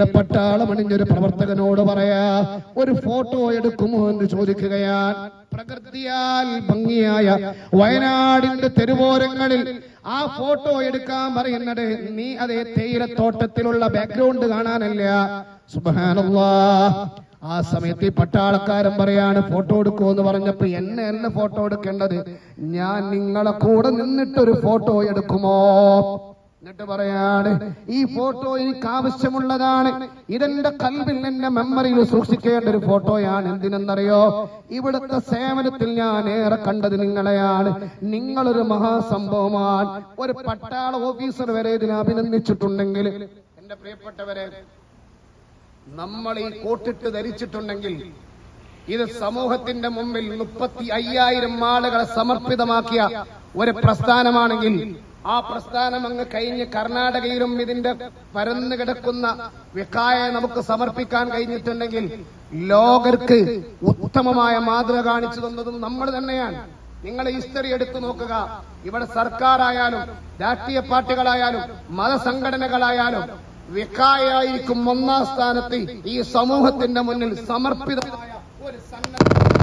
ഇന്ത്യയിലെ പട്ടാളമണിഞ്ഞൊരു പ്രവർത്തകനോട് പറയാ ഒരു ഫോട്ടോ എടുക്കുമോ? എന്ന് ചോദിക്കുകയാണ് പ്രകൃതിയാൽ ഭംഗിയായ വയനാടിന്റെ തെരുവോരങ്ങളിൽ ആ ഫോട്ടോ എടുക്കാൻ പറയുന്നത് നീ അതേ തേയിലത്തോട്ടത്തിലുള്ള ബാക്ക്ഗ്രൗണ്ട് കാണാനല്ല. സുബാനല്ലാ ആ സമയത്ത് ഈ പട്ടാളക്കാരൻ പറയാണ് ഫോട്ടോ എടുക്കുമോ? എന്ന് പറഞ്ഞപ്പോ എന്നെ എന്നെ ഫോട്ടോ എടുക്കേണ്ടത് ഞാൻ നിങ്ങളെ കൂടെ നിന്നിട്ടൊരു ഫോട്ടോ എടുക്കുമോ? എന്നിട്ട് പറയാണ് ഈ ഫോട്ടോ എനിക്ക് ആവശ്യമുള്ളതാണ്. ഇതെന്റെ കൽവിൽ എന്റെ മെമ്മറിയിൽ സൂക്ഷിക്കേണ്ട ഒരു ഫോട്ടോയാണ്. എന്തിനെന്നറിയോ? ഇവിടുത്തെ സേവനത്തിൽ ഞാൻ ഏറെ കണ്ടത് നിങ്ങളെയാണ്. നിങ്ങളൊരു മഹാസംഭവമാണ്. ഒരു പട്ടാള ഓഫീസർ വരെ ഇതിനെ അഭിനന്ദിച്ചിട്ടുണ്ടെങ്കിൽ എന്റെ പ്രിയപ്പെട്ടവരെ നമ്മൾ ഈ കോട്ടിട്ട് ധരിച്ചിട്ടുണ്ടെങ്കിൽ ഇത് സമൂഹത്തിന്റെ മുമ്പിൽ മുപ്പത്തി അയ്യായിരം ആളുകളെ സമർപ്പിതമാക്കിയ ഒരു പ്രസ്ഥാനമാണെങ്കിൽ ആ പ്രസ്ഥാനം അങ്ങ് കഴിഞ്ഞ് കർണാടകയിലും ഇതിന്റെ പരന്നു കിടക്കുന്ന വിക്കായെ നമുക്ക് സമർപ്പിക്കാൻ കഴിഞ്ഞിട്ടുണ്ടെങ്കിൽ ലോകർക്ക് ഉത്തമമായ മാതൃക കാണിച്ചു തന്നതും നമ്മൾ തന്നെയാണ്. നിങ്ങൾ ഹിസ്റ്ററി എടുത്തു നോക്കുക. ഇവിടെ സർക്കാരായാലും രാഷ്ട്രീയ പാർട്ടികളായാലും മതസംഘടനകളായാലും വിക്കായായിരിക്കും ഒന്നാം സ്ഥാനത്ത് ഈ സമൂഹത്തിന്റെ മുന്നിൽ സമർപ്പിതമായ ഒരു സംഘടന